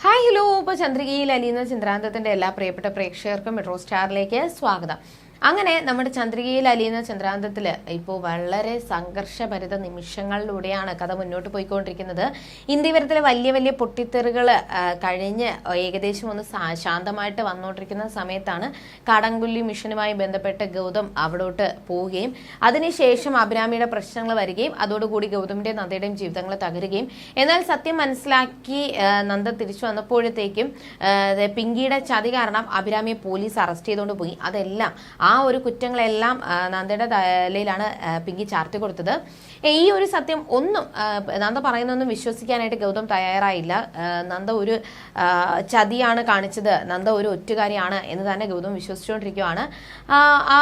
Hi hello ഇപ്പോൾ ചന്ദ്രികയിൽ അലിയുന്ന ചന്ദ്രാന്തത്തിന്റെ എല്ലാ പ്രിയപ്പെട്ട പ്രേക്ഷകർക്കും മെട്രോ സ്റ്റാറിലേക്ക് സ്വാഗതം. അങ്ങനെ നമ്മുടെ ചന്ദ്രികയിൽ അലിയുന്ന ചന്ദ്രാന്തത്തിൽ ഇപ്പോൾ വളരെ സംഘർഷഭരിത നിമിഷങ്ങളിലൂടെയാണ് കഥ മുന്നോട്ട് പോയിക്കൊണ്ടിരിക്കുന്നത്. ഇന്ത്യവരത്തിലെ വലിയ വലിയ പൊട്ടിത്തെറികൾ കഴിഞ്ഞ് ഏകദേശം ഒന്ന് ശാന്തമായിട്ട് വന്നുകൊണ്ടിരിക്കുന്ന സമയത്താണ് കടംകുല്ലി മിഷനുമായി ബന്ധപ്പെട്ട് ഗൗതം അവിടോട്ട് പോവുകയും അതിനുശേഷം അഭിരാമിയുടെ പ്രശ്നങ്ങൾ വരികയും അതോടുകൂടി ഗൗതമിന്റെ നന്ദയുടെയും ജീവിതങ്ങൾ തകരുകയും. എന്നാൽ സത്യം മനസ്സിലാക്കി നന്ദ തിരിച്ചു വന്നപ്പോഴത്തേക്കും പിങ്കിയുടെ ചതി കാരണം അഭിരാമിയെ പോലീസ് അറസ്റ്റ് ചെയ്തുകൊണ്ട് പോയി. അതെല്ലാം ഒരു കുറ്റങ്ങളെല്ലാം ആ, നന്ദയുടെ തലയിലാണ് പിങ്കി ചാർത്തി കൊടുത്തത്. ഈ ഒരു സത്യം ഒന്നും ആ, നന്ദ പറയുന്നൊന്നും വിശ്വസിക്കാനായിട്ട് ഗൗതം തയ്യാറായില്ല. നന്ദ ഒരു ആ, ചതിയാണ് കാണിച്ചത്. നന്ദ ഒരു ഒറ്റുകാരിയാണ് എന്ന് തന്നെ ഗൗതം വിശ്വസിച്ചുകൊണ്ടിരിക്കുകയാണ്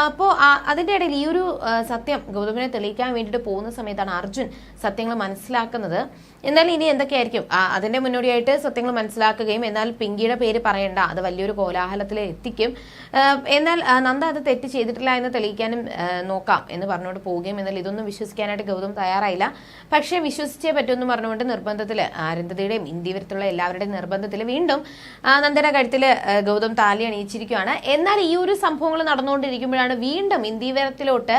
അപ്പോൾ അതിന്റെ ഇടയിൽ ഈ ഒരു സത്യം ഗൗതമിനെ തെളിയിക്കാൻ വേണ്ടിയിട്ട് പോകുന്ന സമയത്താണ് അർജുൻ സത്യങ്ങൾ മനസ്സിലാക്കുന്നത്. എന്നാൽ ഇനി എന്തൊക്കെയായിരിക്കും? അതിന്റെ മുന്നോടിയായിട്ട് സത്യങ്ങൾ മനസ്സിലാക്കുകയും എന്നാൽ പിങ്കിയുടെ പേര് പറയണ്ട. അത് വലിയൊരു കോലാഹലത്തിൽ എത്തിക്കും. എന്നാൽ നന്ദ അത് തെറ്റ് ചെയ്തിട്ടില്ല എന്ന് തെളിയിക്കാനും നോക്കാം എന്ന് പറഞ്ഞുകൊണ്ട് പോവുകയും എന്നാൽ ഇതൊന്നും വിശ്വസിക്കാനായിട്ട് ഗൗതം തയ്യാറായില്ല. പക്ഷേ വിശ്വസിച്ചേ പറ്റുമെന്ന് പറഞ്ഞുകൊണ്ട് നിർബന്ധത്തിൽ അരുന്ധതിയുടെയും ഇന്ത്യവരത്തുള്ള എല്ലാവരുടെയും നിർബന്ധത്തിൽ വീണ്ടും നന്ദന കഴുത്തിൽ ഗൗതം താലി അണിയിച്ചിരിക്കുകയാണ്. എന്നാൽ ഈ ഒരു സംഭവങ്ങൾ നടന്നുകൊണ്ടിരിക്കുമ്പോഴാണ് വീണ്ടും ഇന്ത്യവരത്തിലോട്ട്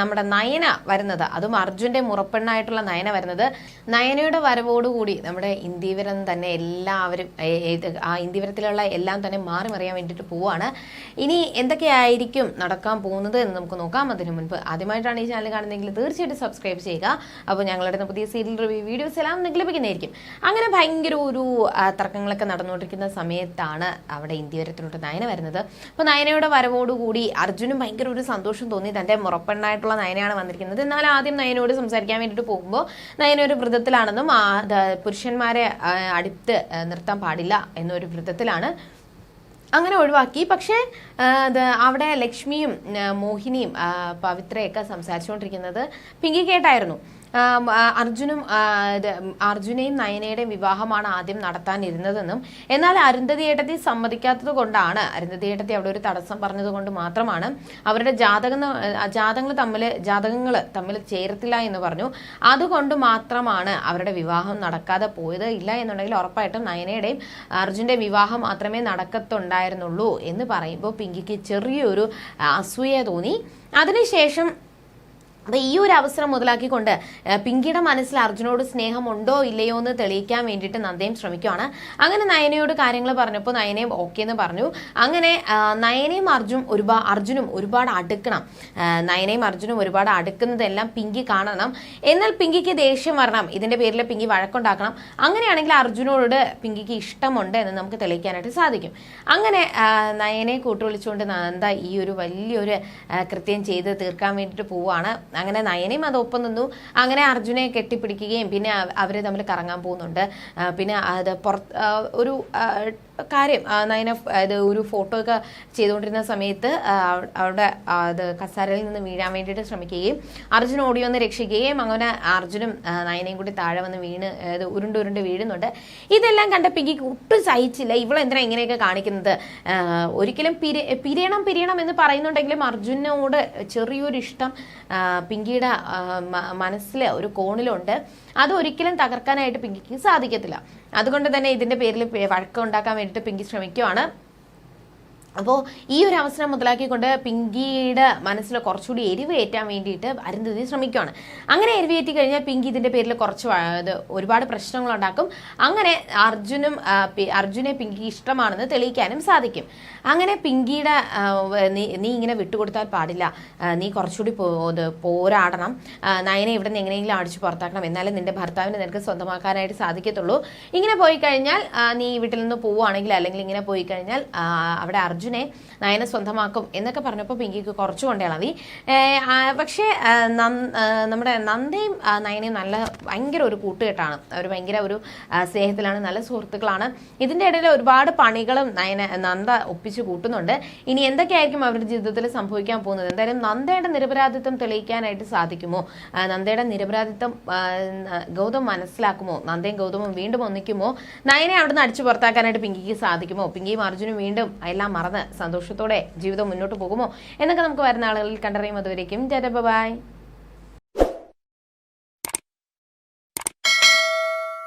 നമ്മുടെ നയന വരുന്നത്. അതും അർജുന്റെ മുറപ്പെണ്ണായിട്ടുള്ള നയന വരുന്നത്. നയനയുടെ വരവോടുകൂടി നമ്മുടെ ഇന്ത്യവരം തന്നെ എല്ലാവരും ആ ഇന്ത്യവരത്തിലുള്ള എല്ലാം തന്നെ മാറി മറിയാൻ വേണ്ടിയിട്ട് പോവാണ് ഇനി എന്തൊക്കെയായിരിക്കും നടക്കാൻ പോകുന്നത് എന്ന് നമുക്ക് നോക്കാം. അതിനു മുൻപ് ആദ്യമായിട്ടാണ് ഈ ചാനൽ കാണുന്നതെങ്കിൽ തീർച്ചയായിട്ടും സബ്സ്ക്രൈബ് ചെയ്യുക. അപ്പോൾ ഞങ്ങളുടെ പുതിയ സീരിയൽ റിവ്യൂ വീഡിയോസ് എല്ലാം നിങ്ങൾക്ക് ലഭിക്കുന്നതായിരിക്കും. അങ്ങനെ ഭയങ്കര ഒരു തർക്കങ്ങളൊക്കെ നടന്നുകൊണ്ടിരിക്കുന്ന സമയത്താണ് അവിടെ ഇന്ത്യവരത്തിലോട്ട് നയന വരുന്നത്. അപ്പോൾ നയനയുടെ വരവോടുകൂടി അർജുനും ഭയങ്കര ഒരു സന്തോഷം തോന്നി. തന്റെ മുറപ്പെണ്ണായിട്ടുള്ള നയനയാണ് വന്നിരിക്കുന്നത്. എന്നാൽ ആദ്യം നയനോട് സംസാരിക്കാൻ വേണ്ടിയിട്ട് പോകുമ്പോൾ നയന ഒരു വ്രതത്തിലാണെന്നും പുരുഷന്മാരെ അടുത്ത് നിർത്താൻ പാടില്ല എന്നൊരു വ്രതത്തിലാണ് അങ്ങനെ ഒഴിവാക്കി. പക്ഷേ അവിടെ ലക്ഷ്മിയും മോഹിനിയും പവിത്രയൊക്കെ സംസാരിച്ചുകൊണ്ടിരിക്കുന്നത് പിങ്കി കേട്ടായിരുന്നു അർജുനും അർജുനെയും നയനയുടെയും വിവാഹമാണ് ആദ്യം നടത്താനിരുന്നതെന്നും എന്നാൽ അരുന്ധതി ഏട്ടത്തി സമ്മതിക്കാത്തത് കൊണ്ടാണ്. അരുന്ധതി ഏട്ടത്തി അവിടെ ഒരു തടസ്സം പറഞ്ഞത് കൊണ്ട് മാത്രമാണ് അവരുടെ ജാതകം ജാതകങ്ങൾ തമ്മിൽ ജാതകങ്ങൾ തമ്മിൽ ചേരത്തില്ല എന്ന് പറഞ്ഞു. അതുകൊണ്ട് മാത്രമാണ് അവരുടെ വിവാഹം നടക്കാതെ പോയത്. ഇല്ല എന്നുണ്ടെങ്കിൽ ഉറപ്പായിട്ടും നയനയുടെയും അർജുന്റെ വിവാഹം മാത്രമേ നടക്കത്തുണ്ടായിരുന്നുള്ളൂ എന്ന് പറയുമ്പോൾ പിങ്കിക്ക് ചെറിയൊരു അസൂയ തോന്നി. അതിനുശേഷം അപ്പൊ ഈ ഒരു അവസരം മുതലാക്കിക്കൊണ്ട് പിങ്കിയുടെ മനസ്സിൽ അർജുനോട് സ്നേഹമുണ്ടോ ഇല്ലയോ എന്ന് തെളിയിക്കാൻ വേണ്ടിയിട്ട് നന്ദയും ശ്രമിക്കുവാണ്. അങ്ങനെ നയനയോട് കാര്യങ്ങൾ പറഞ്ഞപ്പോൾ നയനയും ഓക്കെ എന്ന് പറഞ്ഞു. അങ്ങനെ നയനയും അർജുൻ ഒരുപാട് അർജുനും ഒരുപാട് അടുക്കണം. നയനയും അർജുനും ഒരുപാട് അടുക്കുന്നതെല്ലാം പിങ്കി കാണണം. എന്നാൽ പിങ്കിക്ക് ദേഷ്യം വരണം. ഇതിന്റെ പേരിൽ പിങ്കി വഴക്കുണ്ടാക്കണം. അങ്ങനെയാണെങ്കിൽ അർജുനോട് പിങ്കിക്ക് ഇഷ്ടമുണ്ട് എന്ന് നമുക്ക് തെളിയിക്കാനായിട്ട് സാധിക്കും. അങ്ങനെ നയനെ കൂട്ടുവിളിച്ചുകൊണ്ട് നന്ദ ഈ ഒരു വലിയൊരു കൃത്യം ചെയ്ത് തീർക്കാൻ വേണ്ടിയിട്ട് പോവുകയാണ് അങ്ങനെ നയനയും അതൊപ്പം നിന്നു. അങ്ങനെ അർജുനെ കെട്ടിപ്പിടിക്കുകയും പിന്നെ അവർ തമ്മിൽ കറങ്ങാൻ പോകുന്നുണ്ട്. പിന്നെ അത് പുറത്ത് ഒരു കാര്യം നയന ഇത് ഒരു ഫോട്ടോ ഒക്കെ ചെയ്തുകൊണ്ടിരുന്ന സമയത്ത് അവിടെ അത് കസാരയിൽ നിന്ന് വീഴാൻ വേണ്ടിയിട്ട് ശ്രമിക്കുകയും അർജുൻ ഓടി വന്ന് രക്ഷിക്കുകയും അങ്ങനെ അർജുനും നയനയും കൂടി താഴെ വന്ന് വീണ് ഇത് ഉരുണ്ട് ഉരുണ്ട് വീഴുന്നുണ്ട്. ഇതെല്ലാം കണ്ട പിങ്കിക്ക് ഒട്ടും സഹിച്ചില്ല. ഇവളെന്തിനാ ഇങ്ങനെയൊക്കെ കാണിക്കുന്നത്? ഒരിക്കലും പിരി പിരിയണം പിരിയണം എന്ന് പറയുന്നുണ്ടെങ്കിലും അർജുനോട് ചെറിയൊരു ഇഷ്ടം പിങ്കിയുടെ മനസ്സിലെ ഒരു കോണിലുണ്ട്. അത് ഒരിക്കലും തകർക്കാനായിട്ട് പിങ്കിക്ക് സാധിക്കത്തില്ല. അതുകൊണ്ട് തന്നെ ഇതിന്റെ പേരിൽ വഴക്കം ഉണ്ടാക്കാൻ വേണ്ടിയിട്ട് പിങ്കി ശ്രമിക്കുവാണ്. അപ്പോൾ ഈ ഒരു അവസരം മുതലാക്കിക്കൊണ്ട് പിങ്കിയുടെ മനസ്സിൽ കുറച്ചുകൂടി എരിവ് ഏറ്റാൻ വേണ്ടിയിട്ട് അരുന്ധതി ശ്രമിക്കുകയാണ് അങ്ങനെ എരിവേറ്റി കഴിഞ്ഞാൽ പിങ്കി ഇതിന്റെ പേരിൽ കുറച്ച് ഒരുപാട് പ്രശ്നങ്ങൾ ഉണ്ടാക്കും അങ്ങനെ അർജുനും അർജുനെ പിങ്കിക്ക് ഇഷ്ടമാണെന്ന് തെളിയിക്കാനും സാധിക്കും. അങ്ങനെ പിങ്കിയുടെ നീ ഇങ്ങനെ വിട്ടുകൊടുത്താൽ പാടില്ല. നീ കുറച്ചുകൂടി പോരാടണം. നയനെ ഇവിടെ നിന്ന് എങ്ങനെയെങ്കിലും അടിച്ചു പുറത്താക്കണം. എന്നാലും നിന്റെ ഭർത്താവിനെ നിനക്ക് സ്വന്തമാക്കാനായിട്ട് സാധിക്കത്തുള്ളൂ. ഇങ്ങനെ പോയി കഴിഞ്ഞാൽ നീ വീട്ടിൽ നിന്ന് പോവുകയാണെങ്കിൽ അല്ലെങ്കിൽ ഇങ്ങനെ പോയി കഴിഞ്ഞാൽ അവിടെ അവിടെ അർജുനെ നയനെ സ്വന്തമാക്കും എന്നൊക്കെ പറഞ്ഞപ്പോൾ പിങ്കിക്ക് കുറച്ച് കൊണ്ടേ മതി പക്ഷേ നമ്മുടെ നന്ദയും നയനയും നല്ല ഭയങ്കര ഒരു കൂട്ടുകെട്ടാണ്. അവർ ഭയങ്കര ഒരു സ്നേഹത്തിലാണ് നല്ല സുഹൃത്തുക്കളാണ്. ഇതിന്റെ ഇടയിൽ ഒരുപാട് പണികളും നയന നന്ദ ഒപ്പിച്ച് കൂട്ടുന്നുണ്ട്. ഇനി എന്തൊക്കെയായിരിക്കും അവരുടെ ജീവിതത്തിൽ സംഭവിക്കാൻ പോകുന്നത്? എന്തായാലും നന്ദയുടെ നിരപരാധിത്വം തെളിയിക്കാനായിട്ട് സാധിക്കുമോ? നന്ദയുടെ നിരപരാധിത്വം ഗൗതം മനസ്സിലാക്കുമോ? നന്ദയും ഗൗതമും വീണ്ടും ഒന്നിക്കുമോ? നയനെ അവിടുന്ന് അടിച്ചു പുറത്താക്കാനായിട്ട് പിങ്കിക്ക് സാധിക്കുമോ? പിങ്കിയും അർജുനും വീണ്ടും എല്ലാം മറന്ന് സന്തോഷത്തോടെ ജീവിതം മുന്നോട്ട് പോകുമോ എന്നൊക്കെ നമുക്ക് വരുന്ന ആളുകളിൽ കണ്ടറിയും അതുവരേക്കും ബൈ